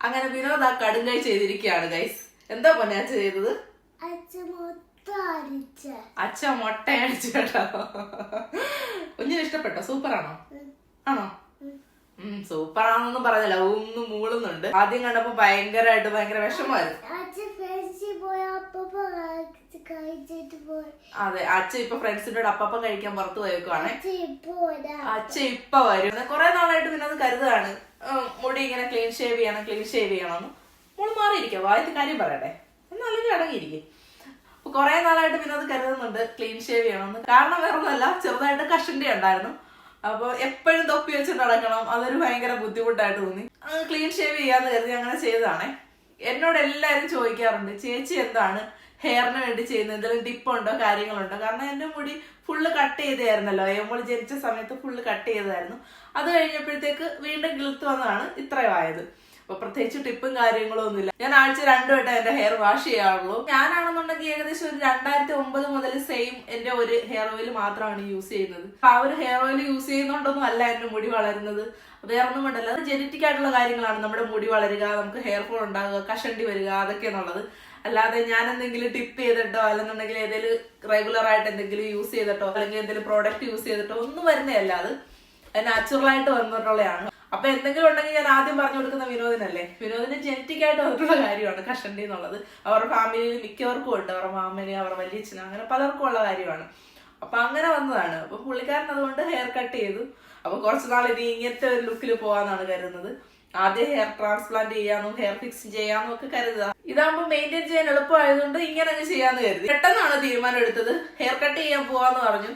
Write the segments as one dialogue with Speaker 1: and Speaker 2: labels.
Speaker 1: അങ്ങനെ വിനോദ് ആ കടുങ്കൈ ചെയ്തിരിക്കുകയാണ് ഗൈസ് എന്താ പൊന്നാ ചെയ്തത്? അച്ഛ മുട്ട അടിച്ചു കേട്ടോ. കുഞ്ഞിന് ഇഷ്ടപ്പെട്ടോ? സൂപ്പറാണോ? ആണോ? സൂപ്പർ ആണെന്നൊന്നും പറഞ്ഞില്ല. ഒന്നും മൂളുന്നുണ്ട്. ആദ്യം കണ്ടപ്പോ ഭയങ്കരമായിട്ട് ഭയങ്കര
Speaker 2: വിഷമായിരുന്നു
Speaker 1: അതെ അച്ഛൻ ഇപ്പൊ ഫ്രണ്ട്സിന്റെ കൂടെ അപ്പം കഴിക്കാൻ പുറത്തു പോയേക്കുവാണേ.
Speaker 2: അച്ഛൻ ഇപ്പൊ വരാ.
Speaker 1: കൊറേ നാളായിട്ട് പിന്നെ അത് കരുതാണ് മുടി ഇങ്ങനെ ക്ലീൻ ഷേവ് ചെയ്യണം ക്ലീൻ ഷേവ് ചെയ്യണം മോൾ മാറിയിരിക്കുക വായത്തെ കാര്യം പറയട്ടെ. എന്നാലും അടങ്ങിയിരിക്കും. അപ്പൊ കുറെ നാളായിട്ട് അത് കരുതുന്നുണ്ട് ക്ലീൻ ഷേവ് ചെയ്യണമെന്ന് കാരണം വേറെ ഒന്നല്ല ചെറുതായിട്ട് കഷണ്ടി ഉണ്ടായിരുന്നു. അപ്പൊ എപ്പോഴും തൊപ്പി വെച്ച് നടക്കണം അതൊരു ഭയങ്കര ബുദ്ധിമുട്ടായിട്ട് തോന്നി. ക്ലീൻ ഷേവ് ചെയ്യാന്ന് കരുതി അങ്ങനെ ചെയ്തതാണേ. എന്നോട് എല്ലാരും ചോദിക്കാറുണ്ട് ചേച്ചി എന്താണ്? ഹെയറിന് വേണ്ടി ചെയ്യുന്നത് എന്തെങ്കിലും ടിപ്പുണ്ടോ കാര്യങ്ങളുണ്ടോ? കാരണം എന്റെ മുടി ഫുള്ള് കട്ട് ചെയ്തായിരുന്നല്ലോ നമ്മൾ ജനിച്ച സമയത്ത് ഫുള്ള് കട്ട് ചെയ്തായിരുന്നു അത് കഴിഞ്ഞപ്പോഴത്തേക്ക് വീണ്ടും ഗിൽത്ത് വന്നതാണ് ഇത്രയുമായത് അപ്പൊ പ്രത്യേകിച്ച് ടിപ്പും കാര്യങ്ങളും ഒന്നുമില്ല. ഞാൻ ആഴ്ച രണ്ടു വട്ടം എന്റെ ഹെയർ വാഷ് ചെയ്യാറുള്ളൂ. ഞാനാണെന്നുണ്ടെങ്കിൽ ഏകദേശം ഒരു രണ്ടായിരത്തി ഒമ്പത് മുതൽ സെയിം എന്റെ ഒരു ഹെയർ ഓയിൽ മാത്രമാണ് യൂസ് ചെയ്യുന്നത്. ആ ഒരു ഹെയർ ഓയിൽ യൂസ് ചെയ്യുന്നോണ്ടൊന്നും അല്ല എന്റെ മുടി വളരുന്നത്. വേറെ ഒന്നും കൊണ്ടല്ല. അത് ജനറ്റിക് ആയിട്ടുള്ള കാര്യങ്ങളാണ് നമ്മുടെ മുടി വളരുക നമുക്ക് ഹെയർ ഫോൾ ഉണ്ടാകുക കഷണ്ടി വരിക അതൊക്കെ എന്നുള്ളത് അല്ലാതെ ഞാൻ എന്തെങ്കിലും ടിപ്പ് ചെയ്തിട്ടോ അല്ലെന്നുണ്ടെങ്കിൽ ഏതെങ്കിലും റെഗുലർ ആയിട്ട് എന്തെങ്കിലും യൂസ് ചെയ്തിട്ടോ അല്ലെങ്കിൽ എന്തെങ്കിലും പ്രോഡക്റ്റ് യൂസ് ചെയ്തിട്ടോ ഒന്നും വരുന്നതല്ല അത്. നാച്ചുറൽ ആയിട്ട് വന്നിട്ടുള്ളതാണ്. അപ്പൊ എന്തെങ്കിലും ഉണ്ടെങ്കിൽ ഞാൻ ആദ്യം പറഞ്ഞു കൊടുക്കുന്ന വിനോദിനല്ലേ? വിനോദിന് ജനറ്റിക് ആയിട്ട് വന്നിട്ടുള്ള കാര്യമാണ് കഷണ്ടി എന്നുള്ളത്. അവരുടെ ഫാമിലിയിൽ മിക്കവർക്കും ഉണ്ട്. അവരുടെ മാമന് അവരുടെ വലിയച്ഛന് അങ്ങനെ പലർക്കും ഉള്ള കാര്യമാണ്. അപ്പൊ അങ്ങനെ വന്നതാണ്. അപ്പൊ പുള്ളിക്കാരൻ അതുകൊണ്ട് ഹെയർ കട്ട് ചെയ്തു. അപ്പൊ കുറച്ച് നാൾ ഇനി ഇങ്ങനത്തെ ഒരു ലുക്കിൽ പോവാന്നാണ് കരുതുന്നത്. ആദ്യം ഹെയർ ട്രാൻസ്പ്ലാന്റ് ചെയ്യാനും ഹെയർ ഫിക്സ് ചെയ്യാനും ഒക്കെ കരുതുക. ഇതാകുമ്പോൾ മെയിന്റെയിൻ ചെയ്യാൻ എളുപ്പമായതുകൊണ്ട് ഇങ്ങനെ അങ്ങ് ചെയ്യാന്ന് കരുതി. പെട്ടെന്നാണ് തീരുമാനം എടുത്തത്? ഹെയർ കട്ട് ചെയ്യാൻ പോവാന്ന് പറഞ്ഞു.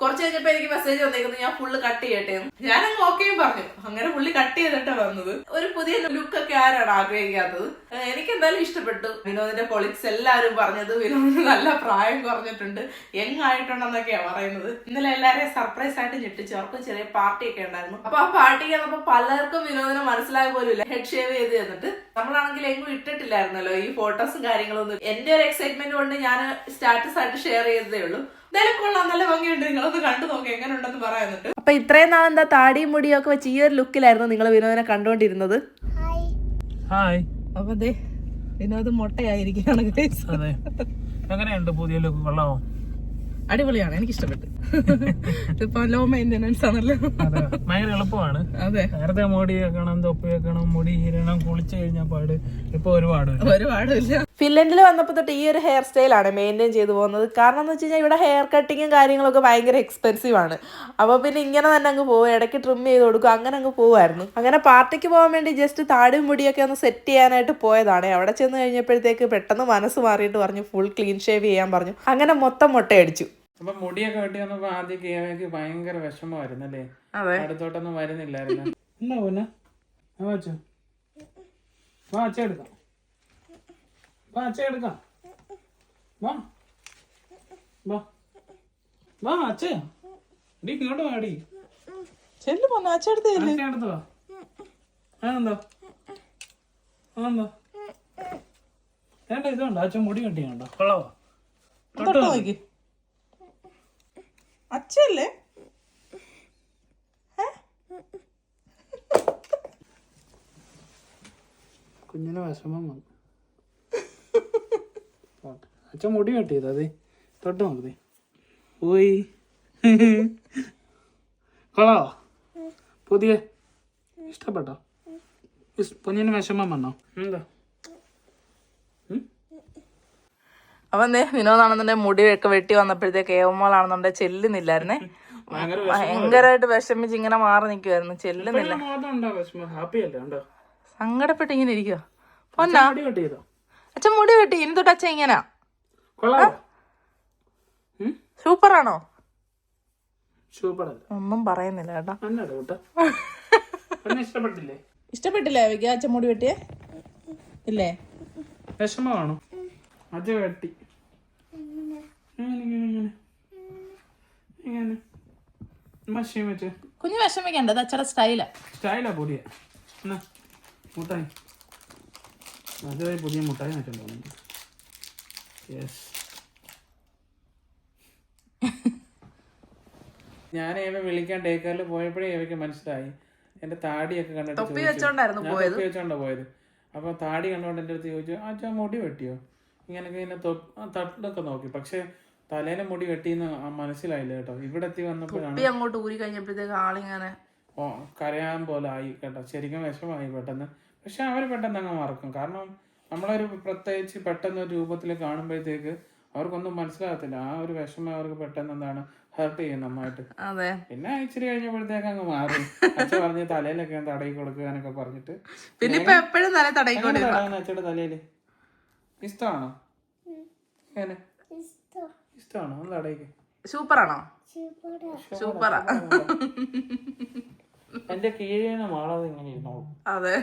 Speaker 1: കുറച്ച് കഴിഞ്ഞപ്പോ എനിക്ക് മെസ്സേജ് വന്നേക്കുന്നത് ഞാൻ ഫുള്ള് കട്ട് ചെയ്യട്ടെ ഞാനങ്ങ് ഓക്കെയും പറഞ്ഞു. അങ്ങനെ പുള്ളി കട്ട് ചെയ്തിട്ടാ വന്നത്. ഒരു പുതിയ ലുക്ക് ഒക്കെ ആരാണ് ആഗ്രഹിക്കാത്തത്? എനിക്ക് എന്തായാലും ഇഷ്ടപ്പെട്ടു. വിനോദിന്റെ കൊളീഗ്സ് എല്ലാവരും പറഞ്ഞത് വിനോദിന് നല്ല പ്രായം കുറഞ്ഞിട്ടുണ്ട്. യങ് ആയിട്ടുണ്ടെന്നൊക്കെയാ പറയുന്നത്. ഇന്നലെ എല്ലാരെയും സർപ്രൈസ് ആയിട്ട് ഞെട്ടിച്ചു. അവർക്കും ചെറിയ പാർട്ടി ഒക്കെ ഉണ്ടായിരുന്നു. അപ്പൊ ആ പാർട്ടിക്ക് വന്നപ്പോ പലർക്കും വിനോദിനെ മനസ്സിലായ പോലും ഇല്ല ഹെഡ് ഷേവ് ചെയ്ത് തന്നിട്ട്. നമ്മളാണെങ്കിൽ എങ്ങും ഇട്ടിട്ടില്ലായിരുന്നല്ലോ ഈ ഫോട്ടോസും കാര്യങ്ങളൊന്നും. എന്റെ ഒരു എക്സൈറ്റ്മെന്റ് കൊണ്ട് ഞാൻ സ്റ്റാറ്റസ് ആയിട്ട് ഷെയർ ചെയ്തതേ ഉള്ളൂ. എന്തായാലും കൊള്ളാം നല്ല ഭംഗിയുണ്ട്. നിങ്ങളൊന്ന് കണ്ടു നോക്കി എങ്ങനെ ഉണ്ടെന്ന് പറയാന്നിട്ട് അപ്പൊ ഇത്രയും നാൾ എന്താ താടിയും മുടിയും ഒക്കെ വെച്ച് ഈ ഒരു ലുക്കിലായിരുന്നു നിങ്ങൾ വിനോദിനെ കണ്ടുകൊണ്ടിരുന്നത്?
Speaker 2: ഹായ്
Speaker 3: ഹായ്
Speaker 1: അപ്പൊ അതെ വിനോദ് മുട്ടയായിരിക്കുകയാണ് guys.
Speaker 3: അതെ. എങ്ങനെയുണ്ട് പുതിയ ലുക്ക് കൊള്ളാമോ?
Speaker 1: അടിപൊളിയാണ് എനിക്ക് ഇഷ്ടപ്പെട്ടു ഇതിപ്പോ ലോ മെയിന്റെനൻസ് ആണല്ലോ.
Speaker 3: അതെ ഭയങ്കര എളുപ്പമാണ്.
Speaker 1: അതെ.
Speaker 3: നേരത്തെ മുടി വെക്കണം തൊപ്പി വെക്കണം മുടി ഈരണം കുളിച്ചു കഴിഞ്ഞാൽ പാട്. ഇപ്പൊ ഒരുപാട്.
Speaker 1: ഒരുപാടില്ല. ഫിൻലൻഡിൽ വന്നപ്പോൾ തൊട്ട് ഈ ഒരു ഹെയർ സ്റ്റൈൽ ആണ് മെയിന്റെയിൻ ചെയ്തു പോകുന്നത്. കാരണം എന്ന് വെച്ച് കഴിഞ്ഞാൽ ഇവിടെ ഹെയർ കട്ടിങ്ങും കാര്യങ്ങളൊക്കെ ഭയങ്കര എക്സ്പെൻസീവ് ആണ്. അപ്പോൾ പിന്നെ ഇങ്ങനെ തന്നെ അങ്ങ് പോകും ഇടയ്ക്ക് ട്രിം ചെയ്ത് കൊടുക്കും. അങ്ങനെ അങ്ങ് പോകുമായിരുന്നു അങ്ങനെ പാർട്ടിക്ക് പോകാൻ വേണ്ടി ജസ്റ്റ് താടും മുടിയൊക്കെ ഒന്ന് സെറ്റ് ചെയ്യാനായിട്ട് പോയതാണ്. അവിടെ ചെന്ന് കഴിഞ്ഞപ്പോഴത്തേക്ക് പെട്ടെന്ന് മനസ്സ് മാറിയിട്ട് പറഞ്ഞു ഫുൾ ക്ലീൻ ഷേവ് ചെയ്യാൻ പറഞ്ഞു. അങ്ങനെ മൊത്തം മുട്ടയടിച്ചു.
Speaker 3: അപ്പൊ മുടിയൊക്കെ വെട്ടി വന്നപ്പോ ആദ്യം കേവയ്ക്ക് ഭയങ്കര വിഷമമായിരുന്നു അല്ലേ അടുത്തോട്ടൊന്നും വരുന്നില്ലായിരുന്നു? എന്നാ പിന്നെ? ആ വച്ചു എടുക്കാം. എടുക്കാം. വാ. വാ. വാ അച്ഛ നീ ഇങ്ങോട്ട് വാടി
Speaker 1: ചെല്ലു പോന്നു
Speaker 3: വാ. ആണെന്തോ ആണെന്തോ വേണ്ട ഇതുണ്ടോ. അച്ഛൻ മുടി കെട്ടിയുണ്ടോ കൊള്ളാവോ? തൊട്ട് നോക്ക്.
Speaker 1: അച്ഛല്ലേ?
Speaker 3: കുഞ്ഞിന് വിഷമം വന്നു. അച്ഛൻ മുടി കെട്ടിയത് അതെ തൊട്ട് നോക്കതേ പോയി. കൊള്ളാവോ? പുതിയ. ഇഷ്ടപ്പെട്ടോ? കുഞ്ഞിന് വിഷമം വന്നോ? എന്താ
Speaker 1: അവൻ എന്തേ വിനോദാണെന്നുണ്ടെ മുടിയൊക്കെ വെട്ടി വന്നപ്പോഴത്തേക്ക് ഏവമോളാണെന്നുണ്ടെ ചെല്ലുന്നില്ലായിരുന്നേ.
Speaker 3: ഭയങ്കര
Speaker 1: ഭയങ്കരമായിട്ട് വിഷമിച്ച് ഇങ്ങനെ മാറി നിൽക്കുമായിരുന്നു ചെല്ലുന്നില്ല. സങ്കടപ്പെട്ട് ഇങ്ങനെ ഇരിക്കുക പൊന്നാ? അച്ഛൻ മുടി വെട്ടി ഇനി തൊട്ട് അച്ഛൻ ഇങ്ങനാ? സൂപ്പറാണോ? ഒന്നും പറയുന്നില്ല കേട്ടോ.
Speaker 3: ഇഷ്ടപ്പെട്ടില്ലേ?
Speaker 1: വിക അച്ഛൻ മുടി വെട്ടിയേ? ഇല്ലേ?
Speaker 3: വിഷമമാണോ? അച്ഛൻ വെട്ടി ഇങ്ങനെ, ഇങ്ങനെ, ഇങ്ങനെ. ഇങ്ങനെ. മഷിയും വെച്ച്.
Speaker 1: കുഞ്ഞു വിഷമിക്കണ്ട അത് അച്ഛടെ സ്റ്റൈലാ
Speaker 3: സ്റ്റൈലാ പൊടിയ എന്നാ മുട്ടായി. അത് പുതിയ മുട്ടായി വെച്ചിട്ടുണ്ടോ യെസ് ഞാൻ ഏവ വിളിക്കാൻ ടേക്കാറിൽ പോയപ്പോഴേ ഇവയ്ക്ക് മനസ്സിലായി. എന്റെ താടിയൊക്കെ കണ്ടിട്ട്
Speaker 1: തൊപ്പി
Speaker 3: ചോദിച്ചു.
Speaker 1: വെച്ചോണ്ടായിരുന്നു
Speaker 3: ഞാൻ തൊപ്പി വെച്ചോണ്ടാ പോയത്. അപ്പൊ താടി കണ്ടുകൊണ്ട് എന്റെ അടുത്ത് ചോദിച്ചു അച്ഛാ മുടി വെട്ടിയോ? ഇങ്ങനെയൊക്കെ ഇങ്ങനെ തൊ- ആ, തട്ടൊക്കെ നോക്കി. പക്ഷേ തലേലെ മുടി വെട്ടിന്ന് മനസ്സിലായില്ല കേട്ടോ. ഇവിടെ എത്തി വന്നപ്പോഴാണ്
Speaker 1: അങ്ങോട്ട് ഊരി കഴിഞ്ഞപ്പോഴത്തേക്ക് ആളിങ്ങനെ
Speaker 3: ഓ കരയാൻ പോലെ ആയി കേട്ടോ. ശരിക്കും വിഷമായി പെട്ടെന്ന്. പക്ഷെ അവർ പെട്ടെന്ന് അങ്ങ് മറക്കും. കാരണം നമ്മളൊരു പ്രത്യേകിച്ച് പെട്ടെന്ന് ഒരു രൂപത്തിൽ കാണുമ്പോഴത്തേക്ക് അവർക്കൊന്നും മനസ്സിലാകത്തില്ല. ആ ഒരു വിഷമം അവർക്ക് പെട്ടെന്ന് എന്താണ് ഹേർട്ട് ചെയ്യും നന്നായിട്ട്. പിന്നെ ഇച്ചിരി കഴിഞ്ഞപ്പോഴത്തേക്ക് അങ്ങ് മാറി. അച്ഛൻ പറഞ്ഞ് തലയിലൊക്കെ തടയി കൊടുക്കുക എന്നൊക്കെ പറഞ്ഞിട്ട്.
Speaker 1: പിന്നെ ഇപ്പൊ എപ്പോഴും തല
Speaker 3: തടയി അച്ഛയുടെ തലയിൽ? ഇഷ്ടമാണോ? എങ്ങനെ? ഇഷ്ടമാണോ
Speaker 1: സൂപ്പറാണോ? സൂപ്പറാ.
Speaker 3: എന്റെ
Speaker 1: അതെ.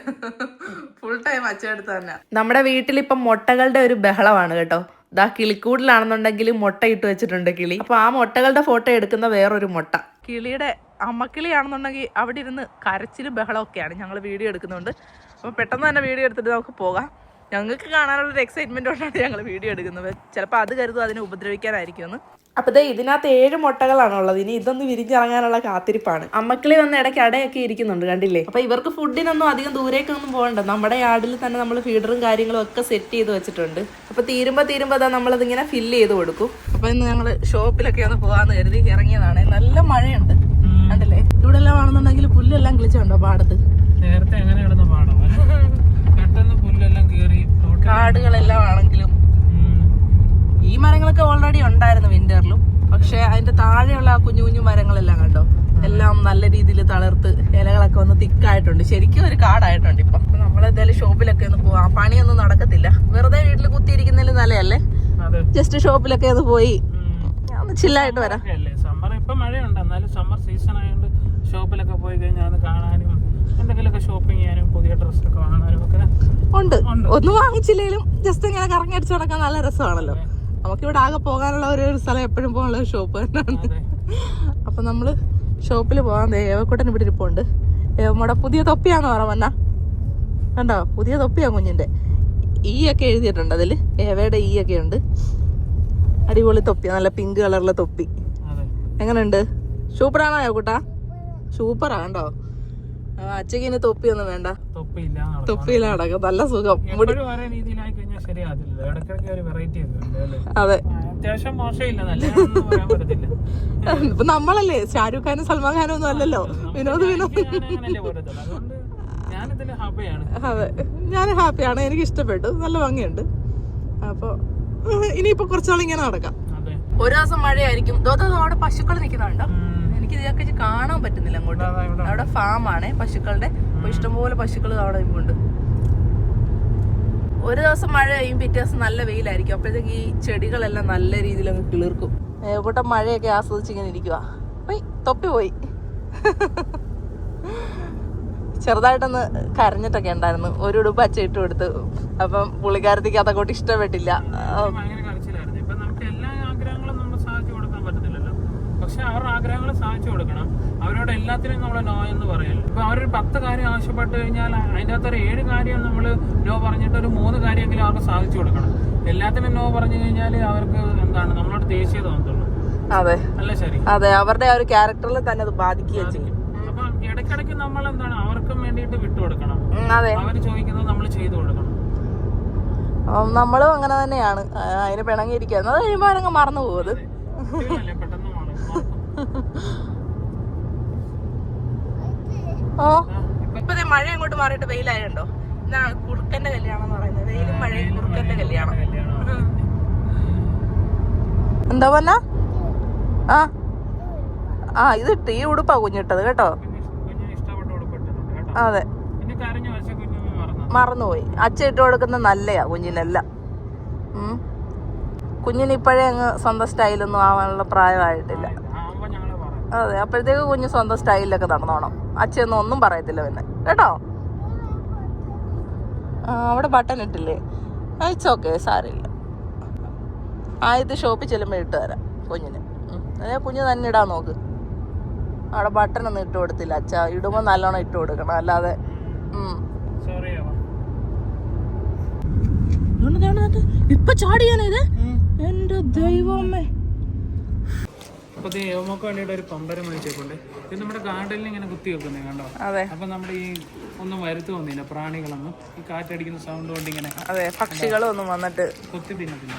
Speaker 1: ഫുൾ ടൈം അച്ചടുത്ത് തന്നെ നമ്മുടെ വീട്ടിൽ ഇപ്പം മുട്ടകളുടെ ഒരു ബഹളമാണ് കേട്ടോ. ദാ കിളിക്കൂടിലാണെന്നുണ്ടെങ്കിൽ മുട്ട ഇട്ട് വെച്ചിട്ടുണ്ട് കിളി. അപ്പൊ ആ മുട്ടകളുടെ ഫോട്ടോ എടുക്കുന്ന വേറൊരു മുട്ട. കിളിയുടെ അമ്മക്കിളിയാണെന്നുണ്ടെങ്കിൽ അവിടെ ഇരുന്ന് കരച്ചിലും ബഹളമൊക്കെയാണ് ഞങ്ങൾ വീഡിയോ എടുക്കുന്നുണ്ട്. അപ്പോൾ പെട്ടെന്ന് തന്നെ വീഡിയോ എടുത്തിട്ട് നമുക്ക് പോകാം. ഞങ്ങൾക്ക് കാണാനുള്ളൊരു എക്സൈറ്റ്മെന്റ് കൊണ്ടാണ് ഞങ്ങൾ വീഡിയോ എടുക്കുന്നത്. ചിലപ്പോൾ അത് കരുതും അതിനെ ഉപദ്രവിക്കാനായിരിക്കുമെന്ന്. അപ്പോൾ ദേ ഇതിനകത്ത് ഏഴ് മുട്ടകളാണ് ഉള്ളത്. ഇനി ഇതൊന്ന് വിരിഞ്ഞിറങ്ങാനുള്ള കാത്തിരിപ്പാണ്. അമ്മക്കിളി വന്ന് ഇടയ്ക്ക് അടയൊക്കെ ഇരിക്കുന്നുണ്ട് കണ്ടില്ലേ? അപ്പോൾ ഇവർക്ക് ഫുഡിനൊന്നും അധികം ദൂരേക്കൊന്നും പോകണ്ട. നമ്മുടെ യാർഡിൽ തന്നെ നമ്മൾ ഫീഡറും കാര്യങ്ങളും ഒക്കെ സെറ്റ് ചെയ്ത് വെച്ചിട്ടുണ്ട്. അപ്പോൾ തീരുമ്പോൾ തീരുമ്പോൾ അതാ നമ്മളതിങ്ങനെ ഫില്ല് ചെയ്ത് കൊടുക്കും. അപ്പോൾ ഇന്ന് ഞങ്ങൾ ഷോപ്പിലൊക്കെ ഒന്ന് പോകാമെന്ന് കരുതി ഇറങ്ങിയതാണ്. നല്ല മഴയുണ്ട് കണ്ടില്ലേ? ഇവിടെ എല്ലാം ആണെന്നുണ്ടെങ്കിൽ പുല്ലെല്ലാം കിളിച്ചുണ്ടോ പാടത്ത്?
Speaker 3: നേരത്തെ എങ്ങനെയാണെന്ന് പാടം പെട്ടെന്ന് പുല്ലെല്ലാം കീറി തോട്ടിൽ
Speaker 1: കാടുകളെല്ലാം ആണെങ്കിലും ഈ മരങ്ങളൊക്കെ ഓൾറെഡി ഉണ്ടായിരുന്നു വിന്ററിലും പക്ഷെ അതിന്റെ താഴെയുള്ള ആ കുഞ്ഞു കുഞ്ഞു മരങ്ങളെല്ലാം കണ്ടോ? എല്ലാം നല്ല രീതിയിൽ തളിർത്ത് ഇലകളൊക്കെ ഒന്ന് തിക്കായിട്ടുണ്ട്. ശരിക്കും ഒരു കാടായിട്ടുണ്ട് ഇപ്പൊ. നമ്മളെന്തായാലും ഷോപ്പിലൊക്കെ ഒന്ന് പോവാ. പണിയൊന്നും നടക്കത്തില്ല. വെറുതെ വീട്ടിൽ കുത്തിയിരിക്കുന്നതിൽ നല്ലതല്ലേ?
Speaker 3: അതെ.
Speaker 1: ജസ്റ്റ് ഷോപ്പിലൊക്കെ ഒന്ന് പോയി ഒന്ന് ചില്ലായിട്ട് വരാം.
Speaker 3: സമ്മർ ഇപ്പൊ മഴയുണ്ട്. എന്നാലും സമ്മർ സീസൺ ആയതുകൊണ്ട് ഷോപ്പിലൊക്കെ പോയി കഴിഞ്ഞാൽ അത് കാണാനും എന്തെങ്കിലുമൊക്കെ ഷോപ്പിംഗ് ചെയ്യാനും പുതിയ ഡ്രസ്സൊക്കെ വാങ്ങാനും ഒക്കെ.
Speaker 1: ഉണ്ട്. ഒന്നും വാങ്ങിച്ചില്ലെങ്കിലും ജസ്റ്റ് ഇങ്ങനെ കറങ്ങി അടിച്ചു നടക്കാൻ നല്ല രസമാണല്ലോ. നമുക്കിവിടെ ആകെ പോകാനുള്ള ഒരു സ്ഥലം എപ്പോഴും പോകാനുള്ള ഒരു ഷോപ്പ് തന്നെയാണ്. അപ്പൊ നമ്മൾ ഷോപ്പിൽ പോകാൻ ഏവക്കൂട്ടൻ ഇവിടെ ഇരിപ്പുണ്ട്. ഏവമ്മയുടെ പുതിയ തൊപ്പിയാന്ന് പറഞ്ഞ കണ്ടോ? പുതിയ തൊപ്പിയാ കുഞ്ഞിന്റെ. ഈ ഒക്കെ എഴുതിയിട്ടുണ്ട് അതിൽ. ഏവയുടെ ഈ ഒക്കെ ഉണ്ട്. അടിപൊളി തൊപ്പി. നല്ല പിങ്ക് കളറിലെ തൊപ്പി. എങ്ങനെയുണ്ട്? സൂപ്പറാണോ ഏവക്കൂട്ടാ? സൂപ്പറാ കണ്ടോ? അച്ഛക്ക് ഇനി തൊപ്പിയൊന്നും വേണ്ട.
Speaker 3: തൊപ്പിയില്ല
Speaker 1: തൊപ്പിയില നടക്കും നല്ല സുഖം. അതെ. ഇപ്പൊ നമ്മളല്ലേ ഷാരൂഖ് ഖാനും സൽമാൻ ഖാനും ഒന്നും അല്ലല്ലോ. വിനോദ് വിനോദ്. അതെ. ഞാൻ ഹാപ്പിയാണ് എനിക്ക് ഇഷ്ടപ്പെട്ടു നല്ല ഭംഗിയുണ്ട്. അപ്പൊ ഇനിയിപ്പോ കുറച്ചാൾ ഇങ്ങനെ നടക്കാം. ഒരു ദിവസം മഴയായിരിക്കും. അവിടെ പശുക്കൾ നിൽക്കുന്നുണ്ടോ. എനിക്ക് ഇതൊക്കെ കാണാൻ പറ്റുന്നില്ല അങ്ങോട്ട്. അവിടെ ഫാമാണ് പശുക്കളുടെ. ഇഷ്ടംപോലെ പശുക്കൾ അവിടെ ഉണ്ട് ഒരു ദിവസം മഴ കഴിയും പിറ്റേ ദിവസം നല്ല വെയിലായിരിക്കും. അപ്പോഴത്തേക്ക് ഈ ചെടികളെല്ലാം നല്ല രീതിയിൽ അങ്ങ് കിളിർക്കും എവിടെ മഴയൊക്കെ ആസ്വദിച്ച് ഇങ്ങനെ ഇരിക്കുക പോയി തൊപ്പി പോയി. ചെറുതായിട്ടൊന്ന് കരഞ്ഞിട്ടൊക്കെ ഉണ്ടായിരുന്നു. ഒരു ഉടുപ്പ് അച്ഛ ഇട്ട് കൊടുത്തു അപ്പം പുള്ളിക്കാരത്തേക്ക് അതങ്ങോട്ട് ഇഷ്ടപ്പെട്ടില്ല ആ,
Speaker 3: ഭയങ്കര കരച്ചിലായിരുന്നു ഇപ്പൊ നമുക്ക് എല്ലാ ആഗ്രഹങ്ങളും നമ്മൾ സാധിച്ചു കൊടുക്കാൻ പറ്റത്തില്ലല്ലോ പക്ഷെ അവരുടെ ആഗ്രഹങ്ങൾ സാധിച്ചു കൊടുക്കണം. അവരോട് എല്ലാത്തിനും നമ്മൾ നോ എന്ന് പറയല്ലോ ഇപ്പൊ അവരൊരു പത്ത് കാര്യം ആവശ്യപ്പെട്ട് കഴിഞ്ഞാൽ അതിന്റെ അകത്ത് ഒരു ഏഴ് കാര്യം നമ്മൾ നോ പറഞ്ഞിട്ട് ഒരു മൂന്ന് കാര്യമെങ്കിലും അവർക്ക് സാധിച്ചു കൊടുക്കണം. എല്ലാത്തിനും നോ പറഞ്ഞു കഴിഞ്ഞാൽ അവർക്ക് എന്താണ്? നമ്മളോട് ദേഷ്യം തോന്നത്തുള്ളൂ.
Speaker 1: അതെ.
Speaker 3: അല്ല ശരി?
Speaker 1: അതെ അവരുടെ ആ ഒരു ക്യാരക്ടറിൽ തന്നെ അത് ബാധിക്കുകയും ചെയ്യും.
Speaker 3: അപ്പൊ ഇടയ്ക്കിടയ്ക്ക് നമ്മൾ എന്താണ്? അവർക്കും വേണ്ടിയിട്ട് വിട്ടുകൊടുക്കണം അവർ ചോദിക്കുന്നത് നമ്മൾ ചെയ്തു കൊടുക്കണം.
Speaker 1: നമ്മളും അങ്ങനെ തന്നെയാണ്. അതിന് പിണങ്ങിയിരിക്കുക അത് കഴിയുമ്പോൾ അങ്ങ് മറന്നു പോകും അത്
Speaker 3: കുട്ടികളല്ലേ പെട്ടെന്ന് മറക്കും.
Speaker 1: ഓ. ഇപ്പൊ മഴ അങ്ങോട്ട് മാറിയിട്ട് വെയിലായുണ്ടോ? എന്നാ കുറുക്കന്റെ കല്യാണം എന്ന് പറയുന്നത്. വെയിലും മഴയും കുറുക്കന്റെ കല്യാണം. എന്താ പറഞ്ഞ? ആ. ആ ഇത് ഈ ഉടുപ്പാ കുഞ്ഞിട്ടത് കേട്ടോ. അതെ. മറന്നുപോയി. അച്ഛ ഇട്ട് കൊടുക്കുന്ന നല്ലയാ കുഞ്ഞിനെല്ലാം. കുഞ്ഞിന് ഇപ്പോഴേ അങ്ങ് സ്വന്തം സ്റ്റൈലൊന്നും ആവാനുള്ള പ്രായമായിട്ടില്ല. അതെ അപ്പോഴത്തേക്ക് കുഞ്ഞ് സ്വന്തം സ്റ്റൈലിലൊക്കെ നടന്നോണം. അച്ഛയൊന്നും ഒന്നും പറയത്തില്ല പിന്നെ. കേട്ടോ? അവിടെ ബട്ടൺ ഇട്ടില്ലേ? ഇറ്റ്സ് ഓക്കെ സാരമില്ല. ആദ്യത്തെ ഷോപ്പിൽ ചെല്ലുമ്പോൾ ഇട്ട് തരാം കുഞ്ഞിന്. അതെ കുഞ്ഞ് തന്നെ ഇടാൻ നോക്ക്. അവിടെ ബട്ടൺ ഒന്നും ഇട്ട് കൊടുത്തില്ല അച്ഛ. ഇടുമ്പോൾ നല്ലോണം ഇട്ട് കൊടുക്കണം അല്ലാതെ ഇപ്പൊ ചാടിയാനേ ഇത്? എന്റെ ദൈവമേ.
Speaker 3: അപ്പൊ ഇത് ഏവമൊക്കെ വേണ്ടിയിട്ട് ഒരു പമ്പരം വാങ്ങിച്ചേക്കൊണ്ട് ഇത് നമ്മുടെ ഗാർഡനിൽ ഇങ്ങനെ കുത്തി വെക്കുന്നത് കണ്ടോ?
Speaker 1: അതെ.
Speaker 3: അപ്പൊ നമ്മുടെ ഈ ഒന്നും വരുത്തു വന്നില്ല പ്രാണികളൊന്നും. ഈ കാറ്റടിക്കുന്ന സൗണ്ട് കൊണ്ട് ഇങ്ങനെ
Speaker 1: അതെ പക്ഷികളൊന്നും വന്നിട്ട്
Speaker 3: കുത്തി തിന്നത്തില്ല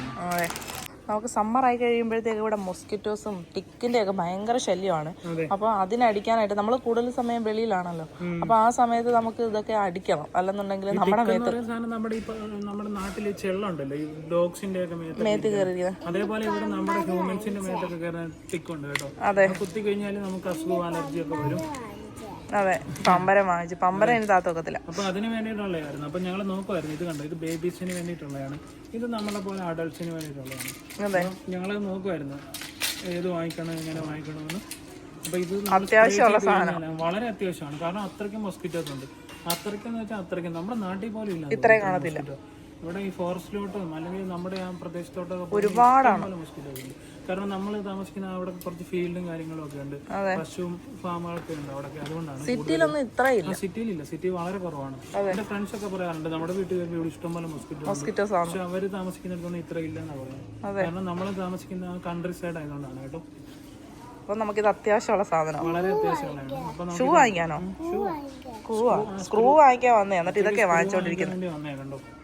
Speaker 1: നമുക്ക് സമ്മർ ആയി കഴിയുമ്പോഴത്തേക്ക് ഇവിടെ മൊസ്കിറ്റോസും ടിക്കിന്റെ ഒക്കെ ഭയങ്കര ശല്യമാണ്. അപ്പൊ അതിനടിക്കാനായിട്ട് നമ്മൾ കൂടുതൽ സമയം വെളിയിലാണല്ലോ. അപ്പൊ ആ സമയത്ത് നമുക്ക് ഇതൊക്കെ അടിക്കണം. അല്ലെന്നുണ്ടെങ്കിൽ നമ്മുടെ മേത്ത്
Speaker 3: നമ്മുടെ നമ്മുടെ നാട്ടിൽ ചെള്ളുണ്ടല്ലോ ഈ ഡോഗ്സിന്റെ ഒക്കെ മേത്ത്
Speaker 1: മേത്ത് കയറിയിരിക്കുന്നത്
Speaker 3: അതേപോലെ ഇവിടെ നമ്മുടെ ഹ്യൂമൻസിന്റെ മേത്തൊക്കെ കയറാൻ ടിക്കുണ്ട് കേട്ടോ.
Speaker 1: അതെ.
Speaker 3: കുത്തി കഴിഞ്ഞാൽ നമുക്ക് അസുഖം അലർജി ഒക്കെ വരും.
Speaker 1: അതെ പമ്പരം വാങ്ങിച്ചു. പമ്പരം ഇനി താത്തൊക്കത്തില്ല
Speaker 3: അപ്പൊ അതിന് വേണ്ടിയിട്ടുള്ളതായിരുന്നു. അപ്പൊ ഞങ്ങൾ നോക്കുമായിരുന്നു ഇത് കണ്ടോ? ഇത് ബേബീസിന് വേണ്ടിയിട്ടുള്ളതാണ്. ഇത് നമ്മളെ പോലെ അഡൾട്ട്സിന് വേണ്ടിയിട്ടുള്ളതാണ്.
Speaker 1: അതെ.
Speaker 3: ഞങ്ങൾ നോക്കുമായിരുന്നു ഏത് വാങ്ങിക്കണം എങ്ങനെ വാങ്ങിക്കണമെന്ന്. അപ്പൊ ഇത്
Speaker 1: അത്യാവശ്യമുള്ള
Speaker 3: സാധനം. വളരെ അത്യാവശ്യമാണ്. കാരണം അത്രയ്ക്കും മൊസ്കിറ്റോസ് ഉണ്ട്. അത്രയ്ക്കും എന്ന് വെച്ചാൽ അത്രയ്ക്കും. നമ്മുടെ നാട്ടിൽ പോലും ഇല്ല.
Speaker 1: ഇത്രയും കാണത്തില്ല.
Speaker 3: ഇവിടെ ഈ ഫോറസ്റ്റിലോട്ടും അല്ലെങ്കിൽ നമ്മുടെ ആ പ്രദേശത്തോട്ടൊക്കെ
Speaker 1: ഒരുപാടാണ്.
Speaker 3: കാരണം നമ്മൾ താമസിക്കുന്ന അവിടെ കുറച്ച് ഫീൽഡും കാര്യങ്ങളും ഒക്കെ ഉണ്ട് പശുവും ഫാമുകളൊക്കെ ഉണ്ട് അവിടെ അതുകൊണ്ടാണ്
Speaker 1: സിറ്റിയിലൊന്നും ഇത്രയില്ല.
Speaker 3: ഇല്ല സിറ്റിയിലില്ല സിറ്റി വളരെ കുറവാണ്. എന്റെ ഫ്രണ്ട്സ് ഒക്കെ പറയാറുണ്ട് നമ്മുടെ വീട്ടിൽ വരുമ്പോൾ ഇവിടെ ഇഷ്ടംപോലെ മോസ്കിറ്റോ
Speaker 1: മൊസ്കിറ്റോസ്
Speaker 3: പക്ഷെ അവർ താമസിക്കുന്നിടത്തൊന്നും ഇത്ര ഇല്ലെന്ന് പറയുന്നത്. കാരണം നമ്മൾ താമസിക്കുന്ന കൺട്രി സൈഡ് ആയതുകൊണ്ടാണ് കേട്ടോ.
Speaker 1: അപ്പൊ നമുക്കിത് അത്യാവശ്യമുള്ള സാധനം. ഷൂ വാങ്ങിക്കാനോ? സ്ക്രൂ വാങ്ങിക്കാൻ വന്നേ. എന്നിട്ട് ഇതൊക്കെ വാങ്ങിച്ചോണ്ടിരിക്കുന്നത്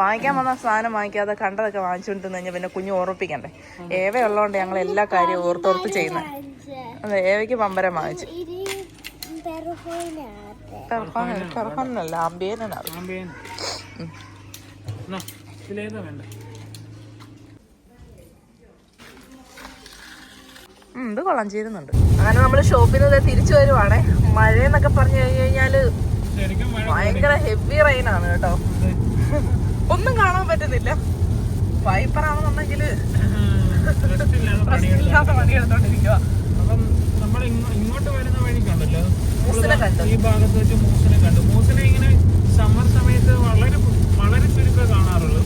Speaker 1: വാങ്ങിക്കാൻ വന്ന സാധനം വാങ്ങിക്കാതെ കണ്ടതൊക്കെ വാങ്ങിച്ചുകൊണ്ട് കഴിഞ്ഞാൽ പിന്നെ കുഞ്ഞു ഓർപ്പിക്കണ്ടേ ഏവ ഉള്ളതുകൊണ്ട് ഞങ്ങൾ എല്ലാ കാര്യവും ഓർത്തോർത്ത് ചെയ്യുന്നത് അതെ ഏവയ്ക്ക് പമ്പരം വാങ്ങിച്ചു.
Speaker 2: ഇത്
Speaker 3: കൊള്ളാൻ ചെയ്യുന്നുണ്ട്
Speaker 1: ഇത് കൊള്ളാം ചേരുന്നുണ്ട് അങ്ങനെ നമ്മൾ ഷോപ്പിൽ നിന്ന് തിരിച്ചു വരുവാണേ. മഴയെന്നൊക്കെ പറഞ്ഞു കഴിഞ്ഞു
Speaker 3: കഴിഞ്ഞാൽ മഴ
Speaker 1: ഭയങ്കര ഹെവി റെയിൻ ആണ് കേട്ടോ. ഒന്നും കാണാൻ പറ്റുന്നില്ല. വൈപ്പറാണെന്നുണ്ടെങ്കിൽ ആണെന്നുണ്ടെങ്കിൽ
Speaker 3: അപ്പം നമ്മൾ ഇങ്ങോട്ട് വരുന്ന വഴിക്കുണ്ടല്ലോ
Speaker 1: മൂസിനെ കണ്ടു.
Speaker 3: ഈ ഭാഗത്ത് വെച്ച് മൂസിനെ കണ്ടു. മൂസിനെ ഇങ്ങനെ സമ്മർ സമയത്ത് വളരെ വളരെ ചുരുക്കം കാണാറുള്ളൂ.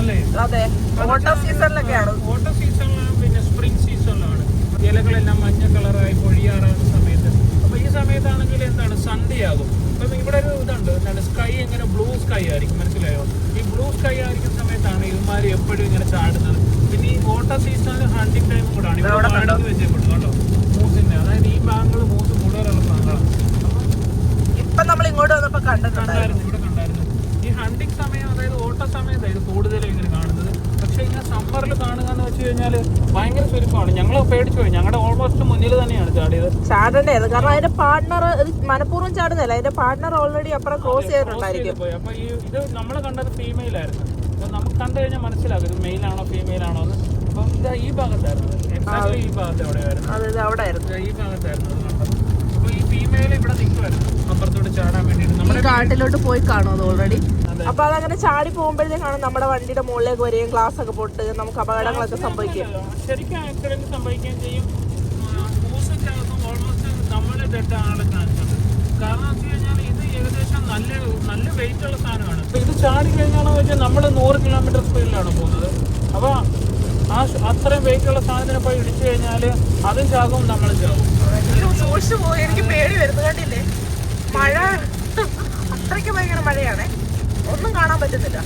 Speaker 3: അല്ലേ?
Speaker 1: അതെ. ഓട്ടോ സീസണിലൊക്കെയാണ്
Speaker 3: ഓട്ടോ സീസണിലാണ് പിന്നെ സ്പ്രിംഗ് സീസണിലാണ് ഇലകളെല്ലാം മഞ്ഞ കളറായി പൊഴിയാറാകുന്ന സമയത്ത്. അപ്പൊ ഈ സമയത്താണെങ്കിൽ എന്താണ്? ആകും. അപ്പം ഇവിടെ ഒരു ഇതുണ്ട്. എന്താണ്? സ്കൈ ഇങ്ങനെ ബ്ലൂ സ്കൈ ആയിരിക്കും. മനസ്സിലായോ? ഈ ബ്ലൂ സ്കൈ ആയിരിക്കുന്ന സമയത്താണ് ഇവന്മാർ എപ്പോഴും ഇങ്ങനെ ചാടുന്നത്. പിന്നെ ഈ ഓട്ട സീസണിൽ ഹണ്ടിങ് ടൈം കൂടാണ്. ഇവിടെ വാടക വെച്ചേപ്പെടും കേട്ടോ. മൂസിന്റെ. അതായത് ഈ ഭാഗങ്ങൾ മൂസ് കൂടുതലുള്ള ഭാഗങ്ങളാണ്.
Speaker 1: ഇപ്പം നമ്മൾ ഇങ്ങോട്ട് വന്നപ്പോൾ
Speaker 3: കണ്ടായിരുന്നു ഇവിടെ കണ്ടായിരുന്നു. ഈ ഹണ്ടിങ് സമയം അതായത് ഓട്ട സമയത്താണ് ഇത് കൂടുതലും ഇങ്ങനെ കാണുന്നത്. ഇങ്ങനെ സമ്മറിൽ കാണുക എന്ന് വെച്ച് കഴിഞ്ഞാൽ ഭയങ്കര ചുരുക്കമാണ്. ഞങ്ങൾ പേടിച്ചു പോയി. ഞങ്ങളുടെ ഓൾമോസ്റ്റ് മുന്നിൽ തന്നെയാണ് ചാടിയത്.
Speaker 1: ചാടേണ്ടത്. കാരണം അതിന്റെ പാർട്ണർ മനഃപൂർവം ചാടുന്നില്ല അതിന്റെ പാർട്ണർ ഓൾറെഡി അപ്പുറം ക്രോസ് ചെയ്തിട്ടുണ്ടായിരിക്കും.
Speaker 3: അപ്പൊ ഈ ഇത് നമ്മൾ കണ്ടത് ഫീമെയിൽ ആയിരുന്നു അപ്പൊ നമുക്ക് കണ്ടു കഴിഞ്ഞാൽ മനസ്സിലാകും ഇത് മെയിൽ ആണോ ഫീമെയിൽ ആണോ എന്ന്. അപ്പം ഇത് ഈ ഭാഗത്തായിരുന്നു. എക്സാക്ട്ലി ഈ ഭാഗത്ത് എവിടെയായിരുന്നു
Speaker 1: അതെ ഇത് അവിടെ ആയിരുന്നു
Speaker 3: ഈ ഭാഗത്തായിരുന്നു കണ്ടത്. അപ്പൊ ഈ ഫീമെയിൽ ഇവിടെ നിൽക്കുമായിരുന്നു അപ്പുറത്തോട്ട് ചാടാൻ വേണ്ടിയിട്ട്.
Speaker 1: ഈ
Speaker 3: നമ്മുടെ
Speaker 1: കാട്ടിലോട്ട് പോയി കാണും അത് ഓൾറെഡി. അപ്പൊ അതങ്ങനെ ചാടി പോകുമ്പോഴത്തേക്കാണ് നമ്മുടെ വണ്ടിയുടെ മുകളിലേക്ക് വരികയും ഗ്ലാസ് ഒക്കെ പൊട്ട് നമുക്ക് അപകടങ്ങളൊക്കെ സംഭവിക്കും
Speaker 3: ശരിക്കും ആക്സിഡന്റ് സംഭവിക്കുകയും ചെയ്യും. കാരണം ഇത് ഏകദേശം നല്ല നല്ല വെയിറ്റ് ഉള്ള സാധനമാണ്. അപ്പൊ ഇത് ചാടി കഴിഞ്ഞാണെന്ന് വെച്ചാൽ നമ്മൾ നൂറ് കിലോമീറ്റർ സ്പീഡിലാണ് പോകുന്നത്. അപ്പൊ ആ അത്രയും വെയിറ്റ് ഉള്ള സാധനത്തിനെ പോയി ഇടിച്ചു കഴിഞ്ഞാൽ അതും ചാകും നമ്മൾ ചാകും.
Speaker 1: സൂക്ഷിച്ചു പോയി. എനിക്ക് പേടി വരുന്നു കണ്ടില്ലേ? മഴ. അത്രയ്ക്ക് ഭയങ്കര മഴയാണേ. ഒന്നും കാണാൻ പറ്റുന്നില്ല.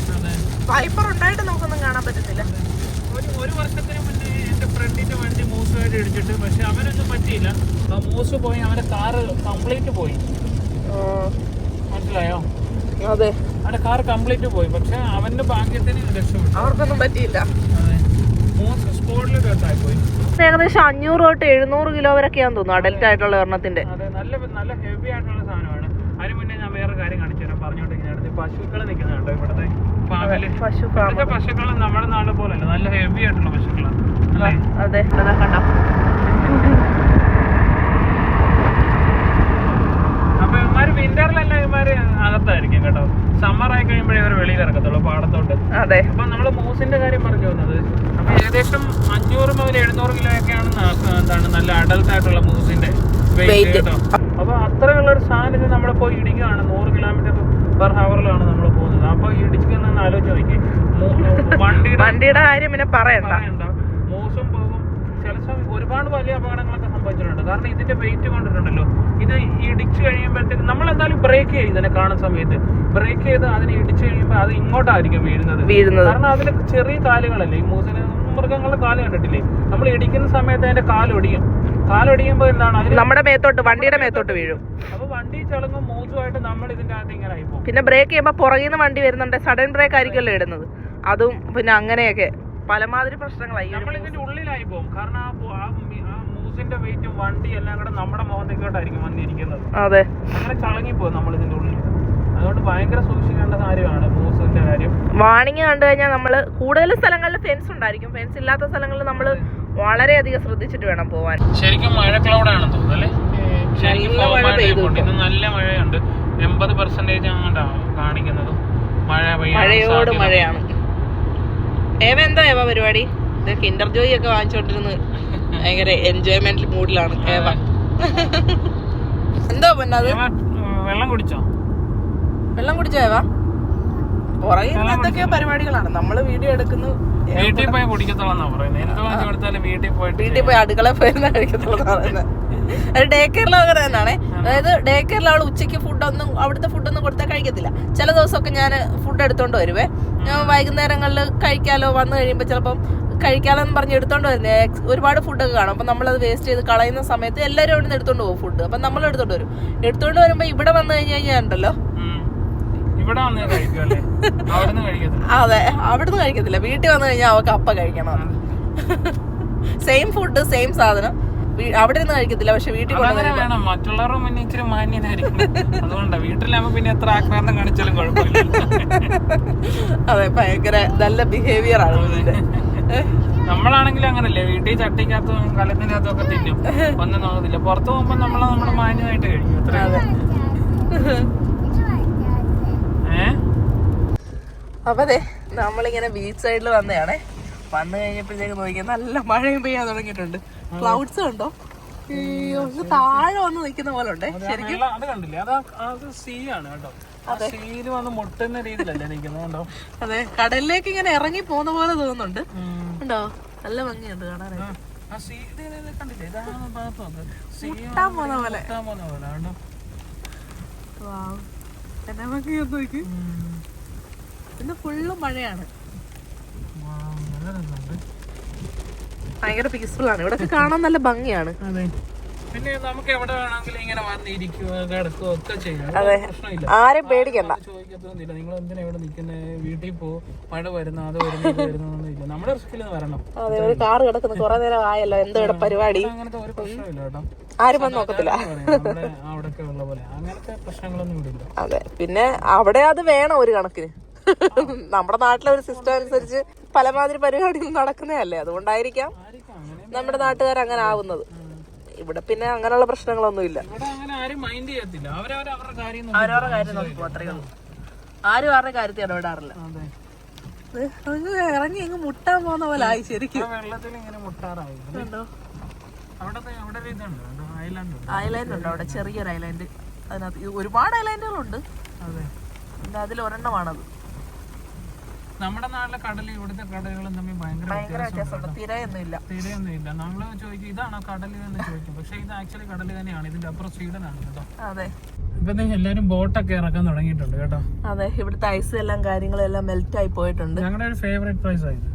Speaker 1: വൈപ്പർ ഉണ്ടായിട്ട് നമുക്കൊന്നും കാണാൻ പറ്റുന്നില്ല.
Speaker 3: ഒരു വർഷത്തിന് മുന്നേ എന്റെ ഫ്രണ്ടിന്റെ വണ്ടി മൂസുമായിട്ട് ഇടിച്ചിട്ട് പക്ഷെ അവനൊന്നും പറ്റിയില്ല. മൂസ് പോയി അവന്റെ കാറ് കംപ്ലീറ്റ് പോയി. മനസ്സിലായോ?
Speaker 1: അതെ.
Speaker 3: അവന്റെ കാർ കംപ്ലീറ്റ് പോയി പക്ഷെ അവന്റെ ഭാഗ്യത്തിന് രക്ഷപ്പെട്ടു.
Speaker 1: അവർക്കൊന്നും പറ്റിയില്ല. ഏകദേശം അഞ്ഞൂറ് തൊട്ട് എഴുന്നൂറ് കിലോ വരെയൊക്കെയാന്ന് തോന്നുന്നു അഡൽറ്റ് ആയിട്ടുള്ള ഒരെണ്ണത്തിന്റെ
Speaker 3: അതെ നല്ല നല്ല ഹെവി ആയിട്ടുള്ള സാധനമാണ് അതിന് മുന്നേ ഞാൻ വേറെ കാര്യം കാണിച്ചു തരാം പറഞ്ഞോണ്ടിരിക്കുന്നത് പശുക്കൾ നിൽക്കുന്നുണ്ടോ ഇവിടുത്തെ ഫാമിൽ.
Speaker 1: പശു
Speaker 3: ഇവിടുത്തെ പശുക്കൾ നമ്മുടെ നാട് പോലല്ല നല്ല ഹെവി ആയിട്ടുള്ള പശുക്കളാണ്
Speaker 1: അതെ. കണ്ടോ.
Speaker 3: അപ്പൊ ഇവന്മാര് വിന്ററിലെല്ലാം ഇവന്മാര് അകത്തായിരിക്കും കേട്ടോ. സമ്മർ ആയി കഴിയുമ്പോഴേ ഇവർ വെളിയിൽ ഇറക്കത്തുള്ളൂ പാടത്തോട്ട്.
Speaker 1: അതെ.
Speaker 3: അപ്പൊ നമ്മൾ മൂസിന്റെ കാര്യം പറഞ്ഞു വന്നത്. അപ്പൊ ഏകദേശം അഞ്ഞൂറ് മുതൽ എഴുന്നൂറ് കിലോ ഒക്കെയാണ് എന്താണ് നല്ല അഡൽട്ട് ആയിട്ടുള്ള മൂസിന്റെ വെയിറ്റ് കേട്ടോ. അപ്പൊ അത്രയുള്ള ഒരു സാധനത്തിന് നമ്മളിപ്പോ പോയി ഇടിക്കുകയാണ്. നൂറ് കിലോമീറ്റർ പെർ ഹവറിലാണ് നമ്മൾ പോകുന്നത്. അപ്പൊ ഇടിക്കുന്ന ആലോചിച്ച് നോക്കി വണ്ടിയുടെ
Speaker 1: കാര്യം പിന്നെ പറയണ്ട.
Speaker 3: മോശം പോകും. ചില സമയം ഒരുപാട് വലിയ അപകടങ്ങളൊക്കെ സംഭവിച്ചിട്ടുണ്ട്. കാരണം ഇതിന്റെ വെയിറ്റ് കൊണ്ടിട്ടുണ്ടല്ലോ. ഇത് ഇടിച്ചു കഴിയുമ്പോഴത്തേക്ക് നമ്മൾ എന്തായാലും ബ്രേക്ക് ചെയ്യും ഇതിനെ കാണുന്ന സമയത്ത്. ബ്രേക്ക് ചെയ്ത് അതിനെ ഇടിച്ചു കഴിയുമ്പോൾ അത് ഇങ്ങോട്ടായിരിക്കും വീഴുന്നത്.
Speaker 1: വീഴുന്നത്.
Speaker 3: കാരണം അതിന് ചെറിയ കാലുകളല്ലേ? ഈ മൂസിന് മൃഗങ്ങളുടെ കാൽ കണ്ടിട്ടില്ലേ? നമ്മൾ ഇടിക്കുന്ന സമയത്ത് അതിന്റെ കാലൊടിയും കാലൊടിയുമ്പോ എന്താണ്?
Speaker 1: നമ്മുടെ മേത്തോട്ട് വണ്ടിയുടെ മേത്തോട്ട് വീഴും.
Speaker 3: അപ്പൊ വണ്ടി ചളങ്ങും മോശമായിട്ട് നമ്മൾ ഇതിന്റെ അകത്ത് ഇങ്ങനെ ആയിപ്പോ
Speaker 1: പിന്നെ ബ്രേക്ക് ചെയ്യുമ്പോൾ പുറകിൽ നിന്ന് വണ്ടി വരുന്നുണ്ട്. സഡൻ ബ്രേക്ക് ആയിരിക്കുമല്ലോ ഇടുന്നത്. അതും പിന്നെ അങ്ങനെയൊക്കെ. പലമാതിരി പ്രശ്നങ്ങളായി.
Speaker 3: നമ്മൾ ഇതിന്റെ ഉള്ളിലായി പോകും കാരണം ആ മൂസിന്റെ വെയിറ്റും വണ്ടി എല്ലാം കൂടെ നമ്മുടെ മുഖത്തേക്കോട്ടായിരിക്കും വന്നിരിക്കുന്നത്.
Speaker 1: അതെ.
Speaker 3: അങ്ങനെ ചളങ്ങി പോകും നമ്മൾ ഇതിന്റെ ഉള്ളിൽ. അതുകൊണ്ട് ഭയങ്കര സൂക്ഷിക്കേണ്ട കാര്യമാണ് മൂസിന്റെ കാര്യം.
Speaker 1: വാണിങ് കണ്ടു കഴിഞ്ഞാൽ നമ്മൾ കൂടുതൽ സ്ഥലങ്ങളിൽ ഫെൻസ് ഉണ്ടായിരിക്കും. ഫെൻസ് ഇല്ലാത്ത സ്ഥലങ്ങളിൽ നമ്മൾ വളരെയധികം ശ്രദ്ധിച്ചിട്ട് വേണം പോവാൻ.
Speaker 3: ശരിക്കും മഴ ക്ലൗഡ് ആണ് അല്ലേ? ശരിക്കും ഇന്ന് നല്ല മഴയുണ്ട്. എൺപത് പെർസെന്റേജ് അങ്ങോട്ടാണ് കാണിക്കുന്നത്. മഴ
Speaker 1: മഴയോട് മഴയാണ്. ഏവ എന്താ ഏവ പരിപാടി? ഇതൊക്കെ കിൻഡർ ജോയി ഒക്കെ വാങ്ങിച്ചോണ്ടിരുന്ന് ഭയങ്കര എൻജോയ്മെന്റ് മൂഡിലാണ് ഏവ. എന്താ പിന്നെ അത്
Speaker 3: വെള്ളം കുടിച്ചോ?
Speaker 1: വെള്ളം കുടിച്ചേവാ പുറകെ എന്തൊക്കെയോ പരിപാടികളാണ്. നമ്മൾ വീഡിയോ എടുക്കുന്നു.
Speaker 3: വീട്ടിൽ പോയി കുടിക്കത്തുള്ളന്നാ പറയുന്നത് എന്ത് കൊടുത്താലും വീട്ടിൽ പോയിട്ട്
Speaker 1: വീട്ടിൽ പോയി അടുക്കള പോയിരുന്ന കഴിക്കത്തുള്ളൂ അത് ഡേ കെയറിൽ അങ്ങനെ തന്നെയാണേ അതായത് ഡേ കെയറിൽ അവൾ ഉച്ചയ്ക്ക് ഫുഡൊന്നും അവിടുത്തെ ഫുഡൊന്നും കൊടുത്താൽ കഴിക്കത്തില്ല. ചില ദിവസമൊക്കെ ഞാൻ ഫുഡ് എടുത്തോണ്ട് വരുവേ. ഞാൻ വൈകുന്നേരങ്ങളിൽ കഴിക്കാലോ വന്നു കഴിയുമ്പോൾ ചിലപ്പം കഴിക്കാലോന്ന് പറഞ്ഞ് എടുത്തോണ്ട് വരുന്നേ. ഒരുപാട് ഫുഡൊക്കെ കാണും. അപ്പം നമ്മളത് വേസ്റ്റ് ചെയ്ത് കളയുന്ന സമയത്ത് എല്ലാവരും അവിടെ നിന്ന് എടുത്തോണ്ട് പോകും ഫുഡ്. അപ്പം നമ്മൾ എടുത്തോണ്ട് വരും. എടുത്തോണ്ട് വരുമ്പോൾ ഇവിടെ വന്നു കഴിഞ്ഞ് കഴിഞ്ഞാൽ ഉണ്ടല്ലോ
Speaker 3: ഉം. ഇവിടെ വന്ന് കഴിക്കുമല്ലേ അവിടെ നിന്ന് കഴിക്കത്തില്ല
Speaker 1: അതെ അവിടുന്ന് കഴിക്കത്തില്ല. വീട്ടിൽ വന്നു കഴിഞ്ഞാൽ അവൾക്ക് അപ്പ കഴിക്കണം. സെയിം ഫുഡ് സെയിം സാധനം. അവിടെ നിന്ന് കഴിക്കത്തില്ല പക്ഷെ വീട്ടിൽ
Speaker 3: വേണം. മറ്റുള്ളവരുടെ മുന്നിൽ ഇച്ചിരി മാന്യനായിരിക്കണം. അതുകൊണ്ടാ വീട്ടിലാകുമ്പോ പിന്നെ എത്ര ആക്രാന്തം കാണിച്ചാലും കുഴപ്പമില്ല
Speaker 1: അതെ ഭയങ്കര നല്ല ബിഹേവിയർ ആണ്
Speaker 3: നമ്മളാണെങ്കിലും അങ്ങനല്ലേ വീട്ടിൽ ചട്ടിക്കകത്തും കലത്തിന്റെ അകത്തും ഒക്കെ തിന്നും. ഒന്നും നോക്കത്തില്ല. പുറത്തു പോകുമ്പോ നമ്മൾ നമ്മുടെ മാന്യമായിട്ട് കഴിക്കും. അത്ര
Speaker 1: അപ്പൊ അതെ നമ്മളിങ്ങനെ ബീച്ച് സൈഡിൽ വന്നതാണേ വന്നു കഴിഞ്ഞപ്പോഴത്തേക്ക് നോക്കിയാൽ നല്ല മഴയും പെയ്യാൻ തുടങ്ങിയിട്ടുണ്ട്. ക്ലൗഡ്സ് ഉണ്ടോ ഒന്ന് താഴെ വന്ന് നിൽക്കുന്ന പോലെ ഉണ്ട്. ശരിക്കും
Speaker 3: അത് കണ്ടില്ലേ? അത് അത് സീ ആണ് കേട്ടോ.
Speaker 1: അതെ. കടലിലേക്ക് ഇങ്ങനെ ഇറങ്ങി പോകുന്ന പോലെ തോന്നുന്നുണ്ട്. ഉണ്ടോ? നല്ല ഭംഗിയുണ്ട് കാണാനായിട്ട്.
Speaker 3: കണ്ടില്ലേ?
Speaker 1: പോലെ. നോക്കി. ഇന്ന് ഫുള്ള് മഴയാണ്. ഭയങ്കര പീസ്ഫുൾ ആണ്. ഇവിടെ കാണാൻ നല്ല ഭംഗിയാണ്.
Speaker 3: അതെ. പിന്നെ നമുക്ക് എവിടെ വേണമെങ്കിലും ഇങ്ങനെ വന്നിരിക്കുക കിടക്കുക ഒക്കെ ചെയ്യാം.
Speaker 1: അതെ.
Speaker 3: പ്രശ്നമില്ല.
Speaker 1: ആരും പേടിക്കണ്ട.
Speaker 3: ചോദിക്കത്തൊന്നുമില്ല. നിങ്ങൾ എന്തിനാ ഇവിടെ നിൽക്കുന്നത് വീട്ടിൽ പോ. മഴ വരുന്ന? അത് വരുന്നു? ഇത് വരുന്നൊന്നും ഇല്ല. നമ്മുടെ റിസ്കിൽ വരണം.
Speaker 1: അതെ ഒരു കാർ കിടക്കുന്നു. കുറെ നേരം ആയല്ലോ. എന്തോ ഇവിടെ പരിപാടി.
Speaker 3: അങ്ങനത്തെ ഒരു പ്രശ്നമില്ല കേട്ടോ.
Speaker 1: ആരും വന്ന് നോക്കത്തില്ല.
Speaker 3: അവിടെയൊക്കെ ഉള്ള പോലെ. അങ്ങനത്തെ പ്രശ്നങ്ങളൊന്നും ഇവിടെ ഇല്ല.
Speaker 1: അതെ. പിന്നെ അവിടെ അത് വേണം ഒരു കണക്കിന്. നമ്മുടെ നാട്ടിലെ ഒരു സിസ്റ്റം അനുസരിച്ച് പലമാതിരി പരിപാടികൾ നടക്കുന്നതല്ലേ? അതുകൊണ്ടായിരിക്കാം നമ്മുടെ നാട്ടുകാർ അങ്ങനെ ആവുന്നത്. ഇവിടെ പിന്നെ അങ്ങനെയുള്ള പ്രശ്നങ്ങളൊന്നും ഇല്ല.
Speaker 3: ഇവിടെ അങ്ങനെ ആരും മൈൻഡ് ചെയ്യത്തില്ല. അവരവർ അവരുടെ കാര്യം നോക്കി
Speaker 1: അവരവരുടെ കാര്യം നോക്കും അത്രയേ ഉള്ളൂ. ആരും ആരുടെ കാര്യത്തിൽ ഇടപെടാറില്ല.
Speaker 3: അതെ.
Speaker 1: ഇത് ഇറങ്ങി അങ്ങ് മുട്ടാൻ പോകുന്ന പോലെ ആയി ശരിക്കും.
Speaker 3: വെള്ളത്തിൽ ഇങ്ങനെ മുട്ടാറായി. ഐലാൻഡ് ഉണ്ട്.
Speaker 1: അവിടെ ചെറിയൊരു ഐലൻഡ് അതിനകത്ത് ഒരുപാട് ഐലൻഡുകളുണ്ട് അതിൽ ഒരെണ്ണമാണത്.
Speaker 3: നമ്മുടെ നാട്ടിലെ കടൽ ഇവിടുത്തെ കടലുകളും തമ്മിൽ ഭയങ്കര
Speaker 1: തിരയൊന്നുമില്ല. വ്യത്യാസമുണ്ട്
Speaker 3: നമ്മൾ ചോദിക്കും ഇതാണോ കടൽ എന്ന് ചോദിക്കും. പക്ഷെ ഇത് ആക്ച്വലി കടൽ തന്നെയാണ്. ഇതിന്റെ അപ്പുറം സ്വീഡനാണ് കേട്ടോ.
Speaker 1: അതെ.
Speaker 3: ഇപ്പൊ എല്ലാരും ബോട്ടൊക്കെ ഇറക്കാൻ തുടങ്ങിയിട്ടുണ്ട് കേട്ടോ.
Speaker 1: അതെ ഇവിടുത്തെ ഐസ് എല്ലാം കാര്യങ്ങളും എല്ലാം മെൽറ്റ് ആയി പോയിട്ടുണ്ട്.
Speaker 3: ഞങ്ങളുടെ ഒരു ഫേവറേറ്റ് പ്ലേസ് ആയിരുന്നു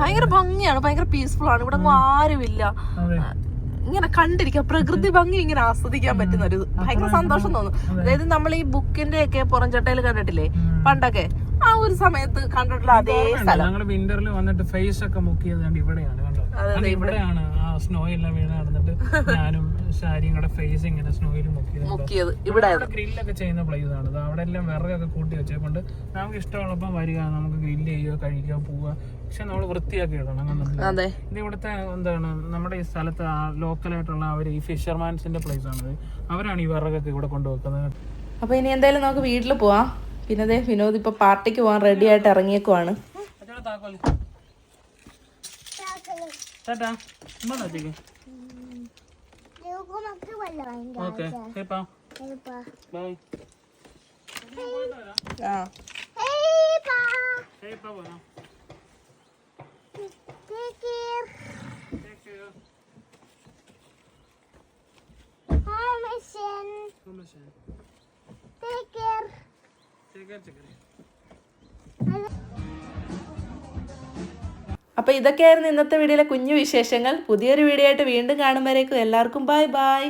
Speaker 1: ഭയങ്കര ഭംഗിയാണ് ഭയങ്കര പീസ്ഫുൾ ആണ്. ഇവിടെ ആരുമില്ല. ഇങ്ങനെ കണ്ടിരിക്കാം പ്രകൃതി ഭംഗി ഇങ്ങനെ ആസ്വദിക്കാൻ പറ്റുന്ന ഒരു ഭയങ്കര സന്തോഷം തോന്നും. അതായത് നമ്മൾ ഈ ബുക്കിന്റെ ഒക്കെ പുറംചട്ടയിൽ കണ്ടിട്ടില്ലേ? പണ്ടൊക്കെ ആ ഒരു സമയത്ത് കണ്ടിട്ടുള്ള അതേ സ്ഥലം.
Speaker 3: ഞങ്ങൾ വിന്ററിൽ വന്നിട്ട് ഫേസ് ഒക്കെ മുക്ക് ചെയ്തുകൊണ്ട് ഇവിടെയാണ് കണ്ടോ? ഇവിടെയാണ് ആ സ്നോ എല്ലാം വീണ് നടന്നിട്ട് ഞാനും കൂടെ ഫേസ് ഇങ്ങനെ സ്നോയിൽ മുക്കിയത്
Speaker 1: മുക്കിയത്. ഇവിടെ
Speaker 3: ഗ്രില്ലൊക്കെ ചെയ്യുന്ന പ്ലേസ് ആണ്. അവിടെ എല്ലാം വിറകൊക്കെ കൂട്ടി വെച്ചേക്കൊണ്ട് നമുക്ക് ഇഷ്ടമുള്ളപ്പം വരിക നമുക്ക് ഗ്രില്ല് ചെയ്യുക കഴിക്കുക പോവുക. പക്ഷെ നമ്മൾ വൃത്തിയാക്കി ഇടണം
Speaker 1: അതെ.
Speaker 3: ഇത് ഇവിടുത്തെ എന്താണ് നമ്മുടെ ഈ സ്ഥലത്ത് ലോക്കലായിട്ടുള്ള അവർ ഈ ഫിഷർമാൻസിന്റെ പ്ലേസ് ആണ് അവരാണ് ഈ വിറകൊക്കെ ഇവിടെ കൊണ്ടുവെക്കുന്നത്.
Speaker 1: അപ്പൊ ഇനി എന്തായാലും നമുക്ക് വീട്ടിൽ പോവാം. പിന്നെ അതെ വിനോദ് ഇപ്പൊ പാർട്ടിക്ക് പോവാൻ റെഡി ആയിട്ട് ഇറങ്ങിയേക്കുവാണ്.
Speaker 3: Take care.
Speaker 1: അപ്പോൾ ഇതൊക്കെയായിരുന്നു ഇന്നത്തെ വീഡിയോയിലെ കുഞ്ഞു വിശേഷങ്ങൾ. പുതിയൊരു വീഡിയോ ആയിട്ട് വീണ്ടും കാണുമ്പോഴേക്കും എല്ലാവർക്കും ബൈ ബൈ